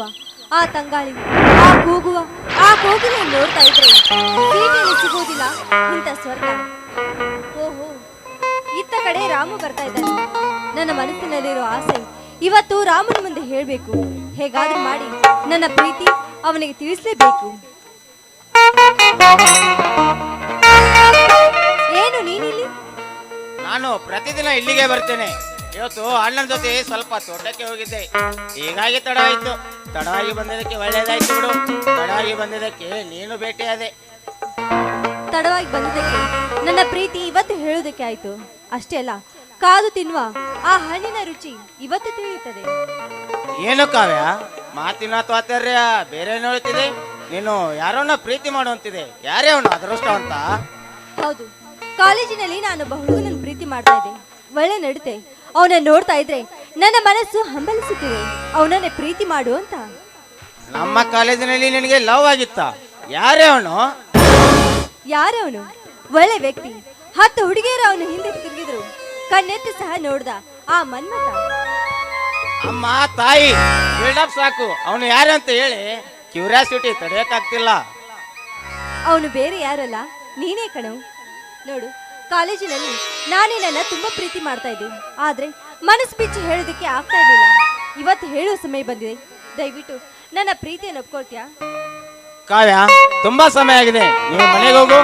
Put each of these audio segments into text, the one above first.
ಆ ತಂಗಾಳಿ, ಆ ಕೂಗುವ, ಆ ಕೋಗಿಲೆ ನೋಡ್ತಾ ಇದ್ರೆ ಸೀಟೆಯಲ್ಲಿ ಸಿಗೋದಿಲ್ಲ ಇಂಥ ಸ್ವರ್ಗ. ಓಹೋ, ಇತ್ತ ಕಡೆ ರಾಮು ಬರ್ತಾ ಇದ್ದಾನೆ. ನನ್ನ ಮನಸ್ಸಿನಲ್ಲಿರೋ ಆಸೆ, ಇವತ್ತು ರಾಮನ ಮುಂದೆ ಹೇಳಬೇಕು. ಹೇಗಾದ್ರೂ ಮಾಡಿ, ನನ್ನ ಪ್ರೀತಿ ಅವನಿಗೆ ತಿಳಿಸಲೇಬೇಕು. ಏನು ನೀನಿಲ್ಲಿ? ನಾನು ಪ್ರತಿದಿನ ಇಲ್ಲಿಗೆ ಬರ್ತೇನೆ. ಇವತ್ತು ಅಣ್ಣನ ಜೊತೆ ಸ್ವಲ್ಪ ತೋಟಕ್ಕೆ ಹೋಗಿದ್ದೆ. ಹೀಗಾಗಿ ತಡ ಆಯ್ತು. ತಡವಾಗಿ ಬಂದಿದ್ದಕ್ಕೆ ಒಳ್ಳೇದಾಯ್ತು ಬಿಡು. ತಡವಾಗಿ ಬಂದಿದ್ದಕ್ಕೆ ನೀನು ಭೇಟಿಯಾದೆ ತಡವಾಗಿ ಬಂದಿದ್ದಕ್ಕೆ ನನ್ನ ಪ್ರೀತಿ ಇವತ್ತು ಹೇಳುವುದಕ್ಕೆ ಆಯ್ತು. ಅಷ್ಟೇ ಅಲ್ಲ ಕಾದು ತಿನ್ನುವ ಆ ಹಣ್ಣಿನ ರುಚಿ ಇವತ್ತು ತಿಳಿಯುತ್ತದೆ. ಏನು ಕಾವ್ಯ? ಮಾತಿನ ತ್ವಾತರ್ಯ ಬೇರೆ ನೋಡ್ತಿದೆ ನೀನು ಯಾರನ್ನ ಪ್ರೀತಿ ಮಾಡುವಂತಿದೆ? ಯಾರೇ ಅವನು ಅದೃಷ್ಟವಂತ? ಹೌದು ಕಾಲೇಜಿನಲ್ಲಿ ನಾನೊಬ್ಬ ಹುಡುಗನನ್ನು ಪ್ರೀತಿ ಮಾಡ್ತಾ ಇದ್ದೆ. ಒಳ್ಳೆ ನಡತೆ ಅವನ ನೋಡ್ತಾ ಇದ್ರೆ ನನ್ನ ಮನಸ್ಸು ಹಂಬಲಿಸುತ್ತಿದೆ. ಅವನನ್ನೇ ಪ್ರೀತಿ ಮಾಡು ಅಂತ. ನಮ್ಮ ಕಾಲೇಜಿನಲ್ಲಿ ನಿನಗೆ ಲವ್ ಆಗಿತ್ತ. ಯಾರೇ ಅವನು? ಯಾರವನು ಒಳ್ಳೆ ವ್ಯಕ್ತಿ. ಹತ್ತು ಹುಡುಗಿಯರು ಅವನು ಹಿಂದೆ ತಿರುಗಿದ್ರು. ಕಣ್ಣೆತ್ತಿ ಸಹ ನೋಡ್ದ ಆ ಮನ್ಮತ ಅಮ್ಮ ತಾಯಿ ಬಿಲ್ಡಪ್ ಸಾಕು. ಅವನು ಯಾರು ಅಂತ ಹೇಳಿ ಕ್ಯೂರಿಯಾಸಿಟಿ ತಡೆಯಕ್ಕಾಗ್ತಿಲ್ಲ. ಅವನು ಬೇರೆ ಯಾರಲ್ಲ? ನೀನೇ ಕಣವು ನೋಡು. ಕಾಲೇಜಿನಲ್ಲಿ ನಾನೇ ನನ್ನ ತುಂಬಾ ಪ್ರೀತಿ ಮಾಡ್ತಾ ಇದ್ದೀನಿ. ಆದ್ರೆ ಮನಸ್ಸು ಬಿಚ್ಚಿ ಹೇಳೋದಕ್ಕೆ ಆಗ್ತಾ ಇರಲಿಲ್ಲ. ಇವತ್ತು ಹೇಳುವ ಸಮಯ ಬಂದಿದೆ. ದಯವಿಟ್ಟು ನನ್ನ ಪ್ರೀತಿಯನ್ನು ಒಪ್ಕೊಳ್ತೀಯಾ? ಕಾವ್ಯ ತುಂಬಾ ಸಮಯ ಆಗಿದೆ. ನೀವು ಮನೆಗೆ ಹೋಗು.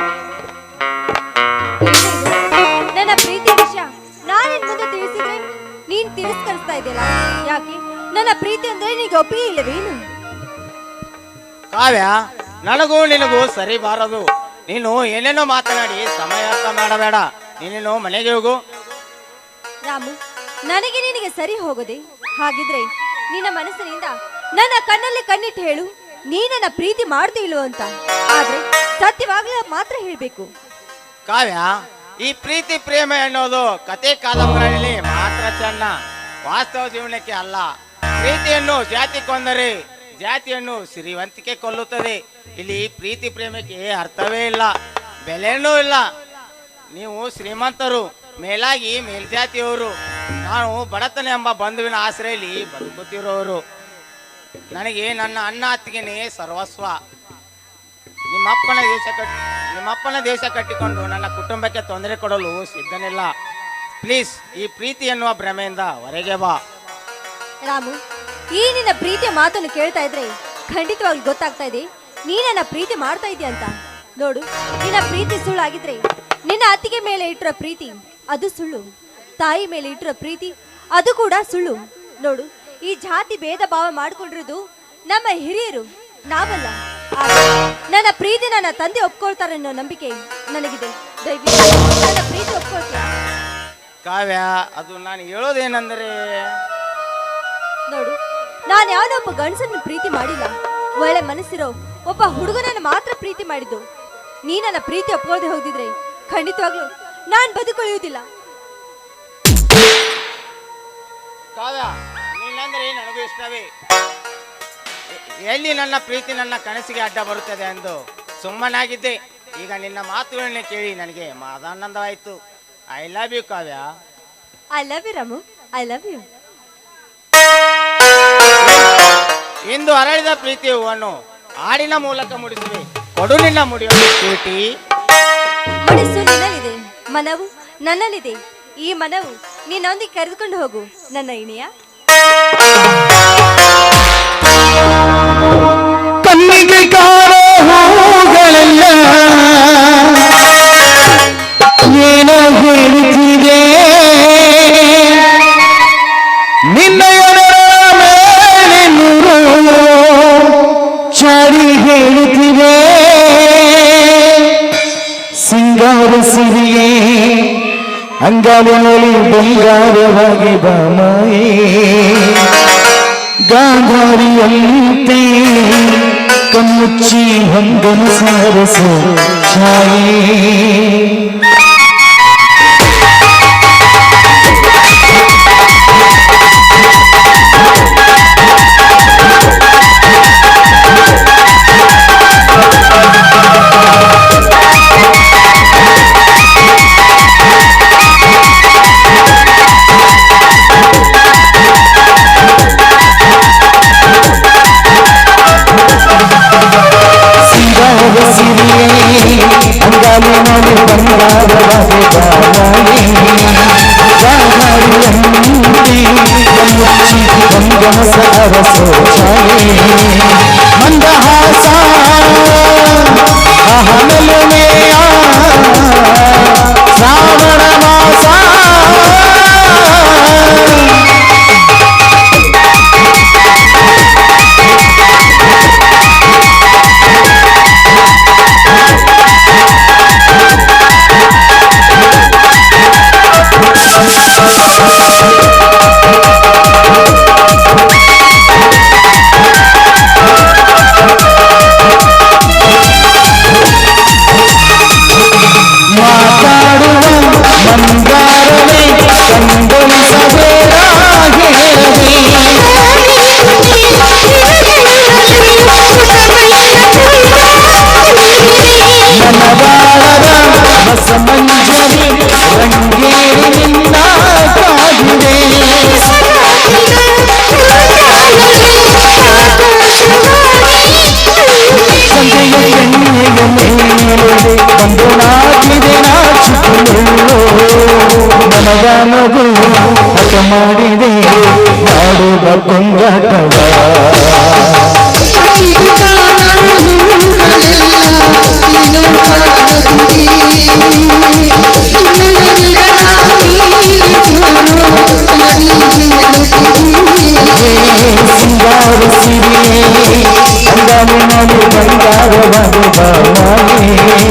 ನನ್ನ ಪ್ರೀತಿ ವಿಷಯ ನಾನೇನ್ ಮುಂದೆ ತಿಳಿಸಿದ್ರೆ ನೀನ್ ತಿರಸ್ಕರಿಸ್ತಾ ಇದೆಯಲ್ಲ ಯಾಕೆ? ನನ್ನ ಪ್ರೀತಿ ಅಂದ್ರೆ ನಿನಗೆ ಒಪ್ಪಿಗೆ ಇಲ್ಲವೇನು? ಕಾವ್ಯ ನನಗೂ ನಿನಗೂ ಸರಿ ಬಾರದು. ನೀನು ಏನೇನೋ ಮಾತನಾಡಿ ಸಮಯ ಅರ್ಥ ಮಾಡಬೇಡ. ನೀನೇನು ಮನೆಗೆ ಹೋಗು. ರಾಮು ನನಗೆ ನಿನಗೆ ಸರಿ ಹೋಗದೆ? ಹಾಗಿದ್ರೆ ನಿನ್ನ ಮನಸ್ಸಿನಿಂದ ನನ್ನ ಕಣ್ಣಲ್ಲಿ ಕಣ್ಣಿಟ್ಟು ಹೇಳು. ನೀ ನನ್ನ ಪ್ರೀತಿ ಮಾಡ್ತಿ ಇಲ್ವೋ ಅಂತ. ಆದ್ರೆ ಸತ್ಯವಾಗ್ಲೂ ಮಾತ್ರ ಹೇಳ್ಬೇಕು. ಕಾವ್ಯ ಈ ಪ್ರೀತಿ ಪ್ರೇಮ ಎನ್ನುವುದು ಕತೆ ಕಾದಂಬರಿಯಲ್ಲಿ ಮಾತ್ರ ಚೆನ್ನ. ವಾಸ್ತವ ಜೀವನಕ್ಕೆ ಅಲ್ಲ. ಪ್ರೀತಿಯನ್ನು ಜಾತಿ ಕೊಂದರೆ ಜಾತಿಯನ್ನು ಸಿರಿವಂತಿಕೆ ಕೊಲ್ಲುತ್ತದೆ. ಇಲ್ಲಿ ಪ್ರೀತಿ ಪ್ರೇಮಕ್ಕೆ ಅರ್ಥವೇ ಇಲ್ಲ, ಬೆಲೆನೂ ಇಲ್ಲ. ನೀವು ಶ್ರೀಮಂತರು, ಮೇಲಾಗಿ ಮೇಲ್ಜಾತಿಯವರು, ನಾನು ಬಡತನ ಎಂಬ ಬಂಧುವಿನ ಆಶ್ರಯಲ್ಲಿ ಬದುಕುತ್ತಿರೋರು ನನಗೆ ನನ್ನ ಅಣ್ಣ ಅತ್ತಿಗೆನೇ ಸರ್ವಸ್ವ. ನಿಮ್ಮಪ್ಪನ ದೇಶ ಕಟ್ ನಿಮ್ಮಪ್ಪನ ದೇಶ ಕಟ್ಟಿಕೊಂಡು ನನ್ನ ಕುಟುಂಬಕ್ಕೆ ತೊಂದರೆ ಕೊಡಲು ಸಿದ್ಧನಿಲ್ಲ. ಪ್ಲೀಸ್, ಈ ಪ್ರೀತಿ ಎನ್ನುವ ಭ್ರಮೆಯಿಂದ ಹೊರಗೆ ಬಾ. ರಾಮು, ಈ ನಿನ್ನ ಪ್ರೀತಿಯ ಮಾತನ್ನು ಕೇಳ್ತಾ ಇದ್ರೆ ಖಂಡಿತವಾಗಿ ಗೊತ್ತಾಗ್ತಾ ಇದೆ. ನೀ ನನ್ನ ಪ್ರೀತಿ ಮಾಡ್ತಾ ಇದೀಯ ಅಂತ. ನೋಡು ನಿನ್ನ ಪ್ರೀತಿ ಸುಳ್ಳಾಗಿದ್ರೆ ನಿನ್ನ ಅತ್ತಿಗೆ ಮೇಲೆ ಇಟ್ಟಿರೋ ಪ್ರೀತಿ ಅದು ಸುಳ್ಳು. ತಾಯಿ ಮೇಲೆ ಇಟ್ಟಿರೋ ಪ್ರೀತಿ ಅದು ಕೂಡ ಸುಳ್ಳು. ನೋಡು ಈ ಜಾತಿ ಭೇದ ಭಾವ ಮಾಡ್ಕೊಂಡಿರೋದು ನಮ್ಮ ಹಿರಿಯರು ನಾವಲ್ಲ. ನನ್ನ ಪ್ರೀತಿ ನನ್ನ ತಂದೆ ಒಪ್ಕೊಳ್ತಾರೆ ಅನ್ನೋ ನಂಬಿಕೆ ನನಗಿದೆ. ದಯವಿಟ್ಟು ನನ್ನ ಪ್ರೀತಿ ಒಪ್ಕೊಳ್ತೀಯಾ? ಕಾವ್ಯ ಅದು ನಾನು ಹೇಳೋದೇನೆಂದರೆ? ನೋಡು ನಾನು ಯಾವನೊಬ್ಬ ಗಂಡಸನ್ನು ಪ್ರೀತಿ ಮಾಡಿಲ್ಲ. ಒಳ್ಳೆ ಮನಸ್ಸಿರೋ ಒಬ್ಬ ಹುಡುಗನನ್ನು ಮಾತ್ರ ಪ್ರೀತಿ ಮಾಡಿದ್ದು. ನೀ ನನ್ನ ಪ್ರೀತಿ ಒಪ್ಕೊಳ್ಳದೆ ಹೋಗಿದ್ರೆ ಖಂಡಿತವಾಗ್ಲೂ ನಾನು ಕಾವ್ಯ ನೀನಂದ್ರೆ ನನಗೂ ಇಷ್ಟವೇ ಎಲ್ಲಿ ನನ್ನ ಪ್ರೀತಿ ನನ್ನ ಕನಸಿಗೆ ಅಡ್ಡ ಬರುತ್ತದೆ ಎಂದು ಸುಮ್ಮನಾಗಿದ್ದೆ. ಈಗ ನಿನ್ನ ಮಾತುಗಳನ್ನ ಕೇಳಿ ನನಗೆ ಮಾದಾನಂದವಾಯಿತು I love you Kavya. I love you Ramu. I love you ಇಂದು ಅರಳಿದ ಪ್ರೀತಿ ಹೂವನ್ನು ಹಾಡಿನ ಮೂಲಕ ಮುಡಿಸುವೆ ಕೊಡು ನಿನ್ನ ಮುಡಿಯೋದು ಚೀಟಿ. ಮನಸ್ಸು ನಿನ್ನಲ್ಲಿದೆ ಮನವು ನನ್ನಲ್ಲಿದೆ. ಈ ಮನವು ನಿನ್ನೊಂದಿಗೆ ಕರೆದುಕೊಂಡು ಹೋಗು, ನನ್ನ ಇಣೆಯ. ಸಿಂಗಾರ ಸಿರಿಯೇ ಅಂಗಾಲಿನಲ್ಲಿ ಬಂಗಾರವಾಗಿ ಬಾಮಾಯೇ ಗಾಂಧಾರಿಯಂತೆ ಕಮ್ಮುಚ್ಚಿ ಹೊಂದನ ಸಾರಸು ಛಾಯೆ. సరసోచాలి ಮೇಲೆ ಒಂದು ನಾಟಿದೆ ನಾಚಿಕೊಳ್ಳು ನನಗ ಮಗು ಹಠ ಮಾಡಿದೆ ಮಾಡುವ ಕೊಂಗಾಟವ ಸಿಂಗಾರ ಸಿರಿಯೇ ಅಂಗಾಲಿನಲ್ಲಿ ಬಂಗಾರವಾಗಿ ಬಾಳಾಯಿ ಗಾಂಗಾರಿಯಲ್ಲಿ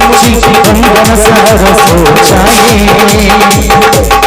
ಮುಚ್ಚಿ ಗಂಗನ ಸಾರಸೋ ಛಾಯೆ ಶೃಂಗಾರದ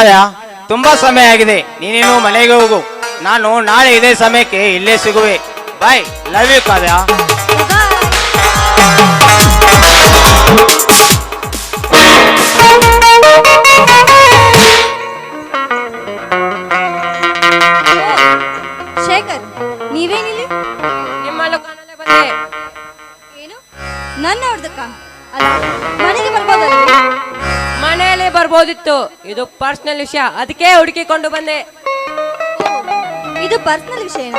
ಕಾವ್ಯ ತುಂಬಾ ಸಮಯ ಆಗಿದೆ. ನೀನೇನು ಮನೆಗೆ ಹೋಗು. ನಾನು ನಾಳೆ ಇದೇ ಸಮಯಕ್ಕೆ ಇಲ್ಲೇ ಸಿಗುವೆ. Bye love you Kavya. Shekhar, ನೀವೇನಿಲ್ಲಿ? ನಿಮ್ಮ ಲೋಕನಲ್ಲೇ ಬಂದೆ ಏನು? ನನ್ನ ಹೊಡ್ದಕ್ಕ ಅಲ್ಲ ಬರ್ಬೋದಿತ್ತು ಇದು ಪರ್ಸನಲ್ ವಿಷಯ. ಅದಕ್ಕೆ ಹುಡುಕಿಕೊಂಡು ಬಂದೆ. ಇದು ಪರ್ಸನಲ್ ವಿಷಯ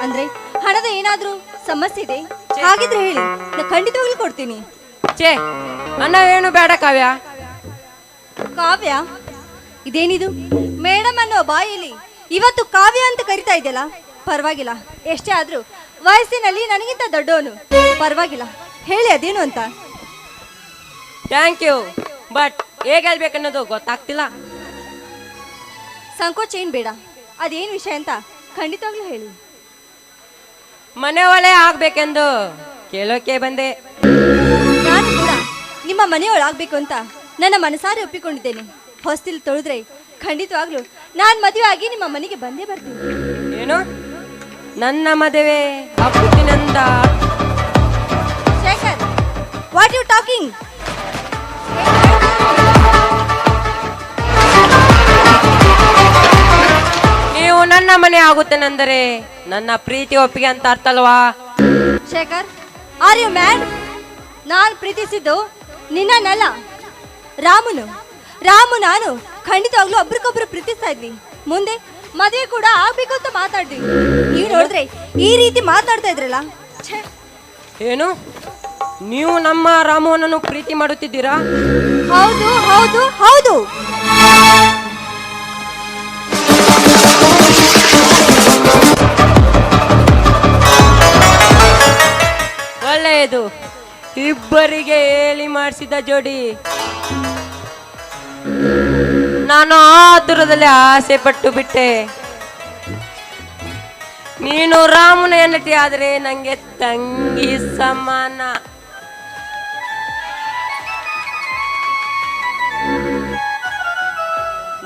ಅಂದ್ರೆ ಹಣದ ಏನಾದ್ರೂ ಸಮಸ್ಯೆ ಇದೆ? ಹಾಗಿದ್ರೆ ಹೇಳಿ ನಾನು ಖಂಡಿತವಾಗ್ಲೂ ಕೊಡ್ತೀನಿ. ಛೇ ಅನ್ನ ಏನು ಬೇಡ ಕಾವ್ಯ? ಕಾವ್ಯ? ಇದೇನಿದು? ಮೇಡಮ್ ಅನ್ನೋ ಬಾಯಲ್ಲಿ ಇವತ್ತು ಕಾವ್ಯ ಅಂತ ಕರಿತಾ ಇದೆಯಲ್ಲ? ಪರವಾಗಿಲ್ಲ. ಎಷ್ಟೇ ಆದ್ರೂ ವಯಸ್ಸಿನಲ್ಲಿ ನನಗಿಂತ ದೊಡ್ಡವನು. ಪರವಾಗಿಲ್ಲ. ಹೇಳಿ ಅದೇನು ಅಂತ? Thank you. ಬಟ್ ಹೇಗೆ ಹೇಳ್ಬೇಕನ್ನೋದು ಗೊತ್ತಾಗ್ತಿಲ್ಲ. ಸಂಕೋಚ ಏನ್ ಬೇಡ. ಅದೇನ್ ವಿಷಯ ಅಂತ ಖಂಡಿತವಾಗ್ಲೂ ಹೇಳಿ. ಮನೆ ಒಳೆ ಆಗ್ಬೇಕೆಂದು ಕೇಳೋಕೆ ಬಂದೆ. ನಾನು ಕೂಡ ನಿಮ್ಮ ಮನೆಯೊಳಾಗ್ಬೇಕು ಅಂತ ನನ್ನ ಮನಸಾರೆ ಒಪ್ಪಿಕೊಂಡಿದ್ದೇನೆ. ಹೊಸ್ತಿಲ್ ತೊಳೆದ್ರೆ ಖಂಡಿತವಾಗ್ಲೂ ನಾನ್ ಮದುವೆ ಆಗಿ ನಿಮ್ಮ ಮನೆಗೆ ಬಂದೇ ಬರ್ತೀನಿ. ಏನು? ನನ್ನ ಮದುವೆ ಶೇಖರ್ ವಾಟ್ ಯು ಟಾಕಿಂಗ್ ನನ್ನ ಮನೆ ಆಗುತ್ತೇನೆಂದರೆ ನನ್ನ ಪ್ರೀತಿ ಒಪ್ಪಿಗೆ ಅಂತ ಅರ್ಥ ಅಲ್ವಾ ಶೇಖರ್ ಆರ್ ಯು ಮ್ಯಾಡ್ ನಾನು ಪ್ರೀತಿಸಿದ್ದು ನಿನ್ನನ್ನಲ್ಲ. ರಾಮನು ರಾಮು ನಾನು ಖಂಡಿತವಾಗ್ಲೂ ಒಬ್ರಿಗೊಬ್ರು ಪ್ರೀತಿಸ್ತಾ ಇದ್ವಿ. ಮುಂದೆ ಮದುವೆ ಕೂಡ ಆಗ್ಬೇಕು ಅಂತ ಮಾತಾಡ್ವಿ ನೀವು ನೋಡಿದ್ರೆ ಈ ರೀತಿ ಮಾತಾಡ್ತಾ ಇದ್ರಲ್ಲ? ಛೇ. ಏನು? ನೀವು ನಮ್ಮ ರಾಮನನ್ನು ಪ್ರೀತಿ ಮಾಡುತ್ತಿದ್ದೀರಾ? ಹೌದು ಹೌದು ಹೌದು. ಒಳ್ಳೆಯದು. ಇಬ್ಬರಿಗೆ ಹೇಳಿ ಮಾಡಿಸಿದ ಜೋಡಿ. ನಾನು ಆತುರದಲ್ಲಿ ಆಸೆ ಪಟ್ಟು ಬಿಟ್ಟೆ. ನೀನು ರಾಮನ ಹೆಂಡತಿ ಆದ್ರೆ ನಂಗೆ ತಂಗಿ ಸಮಾನ.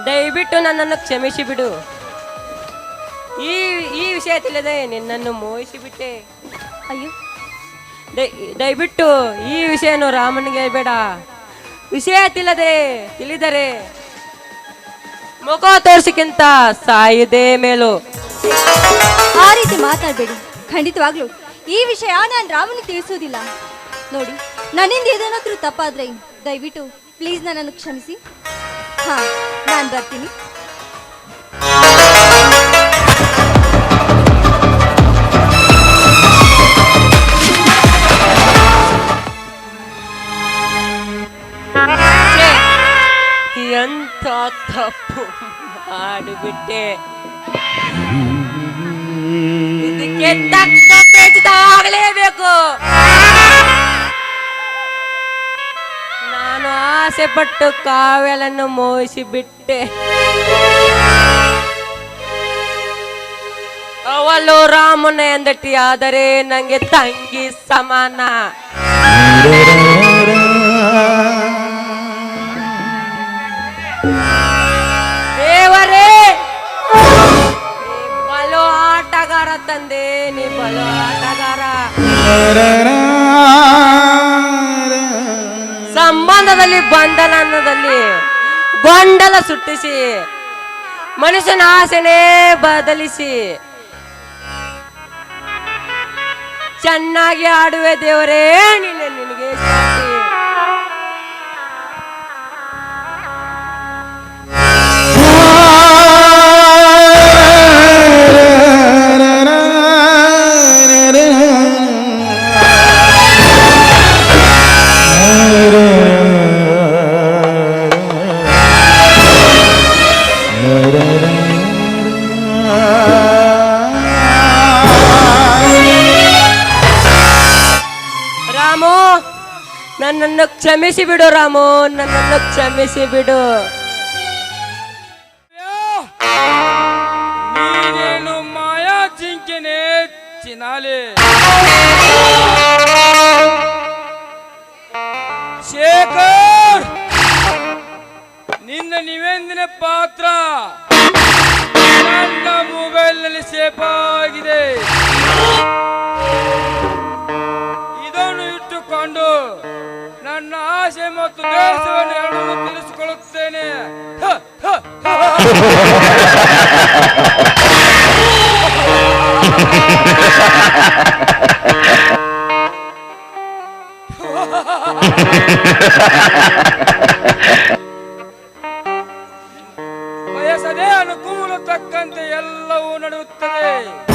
ದಯವಿಟ್ಟು ನನ್ನನ್ನು ಕ್ಷಮಿಸಿ ಬಿಡು. ಈ ಈ ವಿಷಯ ತಿಳಿದೆ ನಿನ್ನನ್ನು ಮೋಹಿಸಿ ಬಿಟ್ಟೆ. ಅಯ್ಯೋ. ದಯ- ದಯವಿಟ್ಟು ಈ ವಿಷಯನು ರಾಮನಿಗೆ ಬೇಡ. ವಿಷಯ ತಿಳದೆ ತಿಳಿದರೆ ಮುಖ ತೋರಿಸಿಕ್ಕಿಂತ ಸಾಯಿದೇ ಮೇಲು. ಆ ರೀತಿ ಮಾತಾಡಬೇಡಿ. ಖಂಡಿತವಾಗ್ಲೂ, ಈ ವಿಷಯ ನಾನು ರಾಮನಿಗೆ ತಿಳಿಸೋದಿಲ್ಲ ನೋಡಿ, ನನ್ನಿಂದ ಏನೇನಾದ್ರೂ ತಪ್ಪಾದ್ರೆ ದಯವಿಟ್ಟು ಪ್ಲೀಸ್ ನನ್ನನ್ನು ಕ್ಷಮಿಸಿ. ಹಾ, ನಾನು ಬರ್ತೀನಿ. ತಪ್ಪು ಮಾಡಿಬಿಟ್ಟೆ. ನಾನು ಆಸೆ ಪಟ್ಟು ಕಾವ್ಯಲನ್ನು ಮೋಹಿಸಿಬಿಟ್ಟೆ. ಅವಳು ರಾಮನ ಎಂದಟಿ ಆದರೆ ನಂಗೆ ತಂಗಿ ಸಮಾನ. ಆಟಗಾರ ತಂದೆ ನೀ ಬಲು ಆಟಗಾರ. ಸಂಬಂಧದಲ್ಲಿ, ಬಂಧನದಲ್ಲಿ ಗೊಂಡಲ ಸುಟ್ಟಿಸಿ, ಮನುಷ್ಯನ ಆಸೆನೇ ಬದಲಿಸಿ. ಚೆನ್ನಾಗಿ ಆಡುವೆ ದೇವರೇ, ನಿನ್ನ ಕ್ಷಮಿಸಿ ಬಿಡು ರಾಮು, ನನ್ನನ್ನು ಕ್ಷಮಿಸಿ ಬಿಡು. ನೀನೇನು ಮಾಯಾ ಜಿಂಕೆನೆ ಚಿನಾಲೆ? ಶೇಖರ್! ನಿನ್ನ ನಿವೇದನೆ ಪಾತ್ರ ನನ್ನ ಮೊಬೈಲ್ನಲ್ಲಿ ಸೇಫ್ ಆಗಿದೆ. ಇದನ್ನು ಇಟ್ಟುಕೊಂಡು ನನ್ನ ಆಸೆ ಮತ್ತು ದೇಶವನ್ನು ಎರಡನ್ನೂ ತಿಳಿಸಿಕೊಳ್ಳುತ್ತೇನೆ ಹ. ಅನುಕೂಲ ತಕ್ಕಂತೆ ಎಲ್ಲವೂ ನಡೆಯುತ್ತದೆ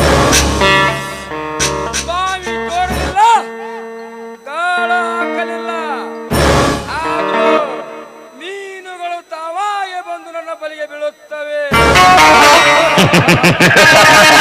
ha ha ha